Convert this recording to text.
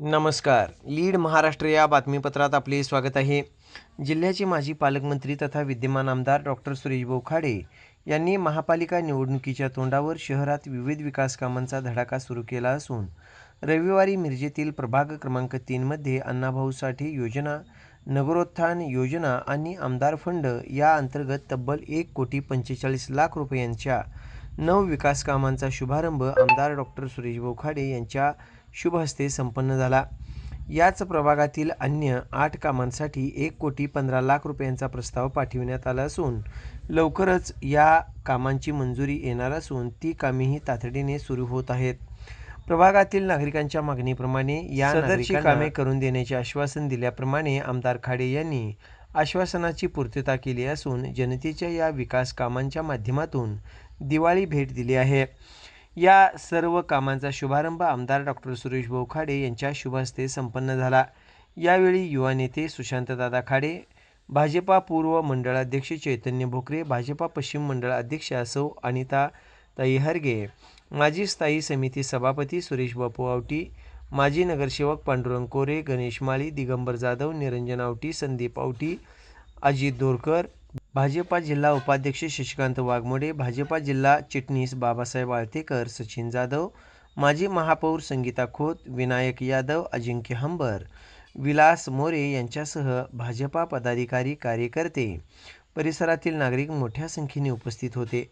नमस्कार. लीड महाराष्ट्र या बातमीपत्रात आपले स्वागत आहे. जिल्ह्याचे माजी पालकमंत्री तथा विद्यमान आमदार डॉक्टर सुरेशभाऊ खाडे यांनी महापालिका निवडणुकीच्या तोंडावर शहरात विविध विकास कामांचा धडाका सुरू केला असून रविवारी मिरजेतील प्रभाग क्रमांक तीनमध्ये अण्णाभाऊ साठे योजना नगरोत्थान योजना आणि आमदार फंड या अंतर्गत तब्बल एक कोटी पंचेचाळीस लाख रुपयांच्या नऊ विकास कामांचा शुभारंभ आमदार डॉक्टर सुरेशभाऊ खाडे यांच्या शुभ हस्ते संपन्न झाला. याच प्रभागातील अन्य आठ कामांसाठी एक कोटी पंधरा लाख रुपयांचा प्रस्ताव पाठविण्यात आला असून लवकरच या कामांची मंजुरी येणार असून ती कामेही तातडीने सुरू होत आहेत. प्रभागातील नागरिकांच्या मागणीप्रमाणे या सदरची कामे करून देण्याचे आश्वासन दिल्याप्रमाणे आमदार खाडे यांनी आश्वासनाची पूर्तता केली असून जनतेच्या या विकास कामांच्या माध्यमातून दिवाळी भेट दिली आहे. या सर्व कामांचा शुभारंभ आमदार डॉक्टर सुरेश भाऊ खाडे यांच्या शुभहस्ते संपन्न झाला. यावेळी युवा नेते सुशांतदादा खाडे भाजपा पूर्व मंडळाध्यक्ष चैतन्य भोकरे भाजपा पश्चिम मंडळ अध्यक्ष असो अनिता ताई हरगे माजी स्थायी समिती सभापती सुरेश बापू आवटी माजी नगरसेवक पांडुरंग कोरे गणेश माळी दिगंबर जाधव निरंजन आवटी संदीप आवटी अजित दोरकर भाजपा जिल्हा उपाध्यक्ष शशिकांत वाघमोडे भाजपा जिल्हा चिटणीस बाबासाहेब आळतेकर सचिन जाधव माजी महापौर संगीता खोत विनायक यादव अजिंक्य हंबर विलास मोरे यांच्यासह भाजपा पदाधिकारी कार्यकर्ते. परिसरातील नागरिक मोठ्या संख्येने उपस्थित होते.